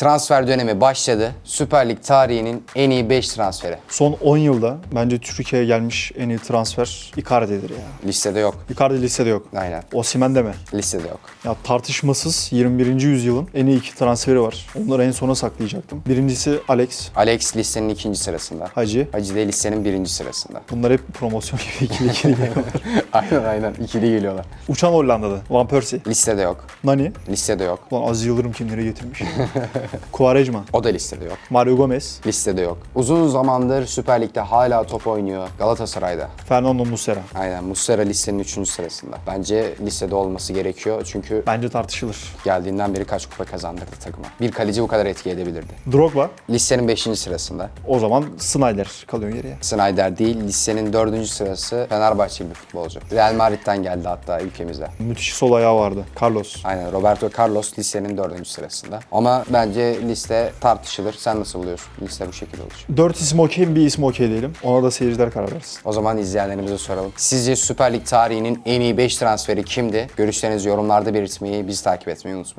transfer dönemi başladı. Süper Lig tarihinin en iyi 5 transferi. Son 10 yılda bence Türkiye'ye gelmiş en iyi transfer Icardi'dir ya. Listede yok. Icardi listede yok. Aynen. Osimhen deme. Listede yok. Ya tartışmasız 21. yüzyılın en iyi iki transferi var. Onları en sona saklayacaktım. Birincisi Alex Alex listenin ikinci sırasında. Hacı. Hacı de listenin birinci sırasında. Bunlar hep promosyon gibi ikili ikili geliyorlar. aynen aynen. İkili geliyorlar. Uçan Hollanda'da Van Persie. Listede yok. Nani. Listede yok. Ulan Aziz Yıldırım kimleri getirmiş. Quaresma. O da listede yok. Mario Gomez. Listede yok. Uzun zamandır Süper Lig'de hala top oynuyor. Galatasaray'da. Fernando Muslera. Aynen. Muslera listenin üçüncü sırasında. Bence listede olması gerekiyor. Çünkü Bence tartışılır. geldiğinden beri kaç kupa kazandırdı takıma. Bir kaleci bu kadar etki edebilirdi. Drogba. Listenin beşinci sırasında. O zaman Snyder kalıyor geriye. Snyder değil, listenin dördüncü sırası Fenerbahçeli bir futbolcu. Real Madrid'den geldi hatta ülkemize. Müthiş sol ayağı vardı. Carlos. Aynen Roberto Carlos listenin dördüncü sırasında. Ama bence liste tartışılır. Sen nasıl buluyorsun? Liste bu şekilde oluşuyor. Dört isim okey mi bir isim okey diyelim. Ona da seyirciler karar versin. O zaman izleyenlerimize soralım. Sizce Süper Lig tarihinin en iyi 5 transferi kimdi? Görüşlerinizi yorumlarda belirtmeyi, bizi takip etmeyi unutmayın.